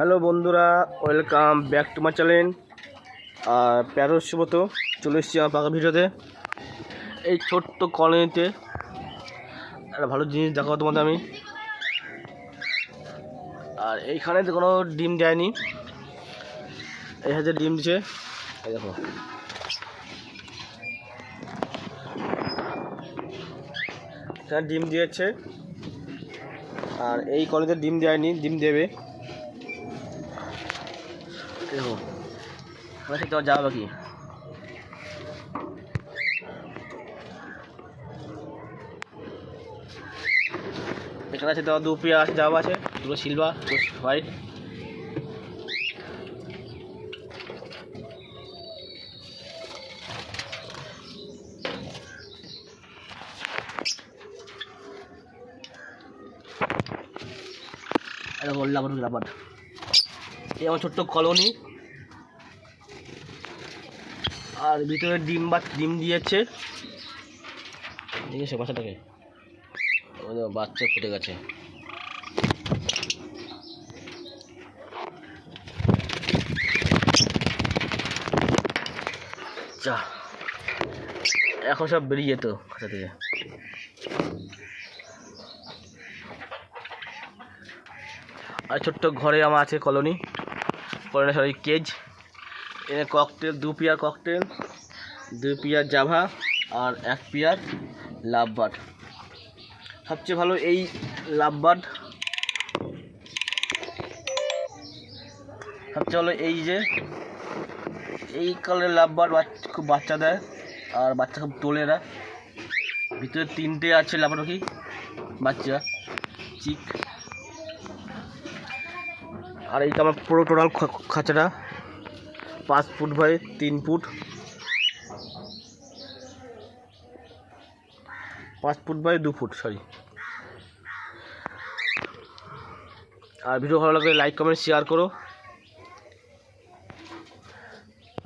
Hello বন্ধুরা, welcome back to my channel. আর প্যারোর সুব্রত চলে এসেছি আমার পাকা ভিডিওতে। এই ছোট্ট কলোনিতে। একটা ভালো জিনিস দেখাবো তোমাদের আমি। আর এইখানে তো কোনো ডিম দেয়নি। এই হাতে ডিম এই দেখো। এখানে ডিম দিয়েছে। আর এই কলেজে ডিম দেয়নি, ডিম দেবে। দেখো ওরা থেকে যাওয়া বাকি। এখানে আছে তোমার দু আছে যাওয়া আছে, দুটো সিলভার দুটো হোয়াইট। এটা বললাম রাবার এই আমার ছোট্ট কলোনি। আর ভিতরে ডিম বা ডিম দিয়েছে। দেখেছ বাচ্চাটাকে? বাচ্চা ফুটে গেছে। যা। এখন সব বেরিয়ে যেত খাঁচা থেকে। আর ছোট্ট ঘরে আমার আছে কলোনি। Colony sorry cage. এখানে ককটেল দু পিয়ার ককটেল দু পিয়ার জাভা আর এক পিয়ার লাভবার্ড সবচেয়ে ভালো এই লাভবার্ড সবচেয়ে ভালো এই যে, এই কালারের লাভবার্ড খুব বাচ্চা দেয় আর বাচ্চা খুব তোলে এরা। ভিতরে তিনটে আছে লাভবার্ড বাচ্চা, চিক। আর এইটা আমার পুরো টোটাল খাঁচাটা। পাঁচ ফুট বাই তিন ফুট। পাঁচ ফুট বাই দু ফুট সরি আর ভিডিও ভালো লাগলে লাইক কমেন্ট শেয়ার করো।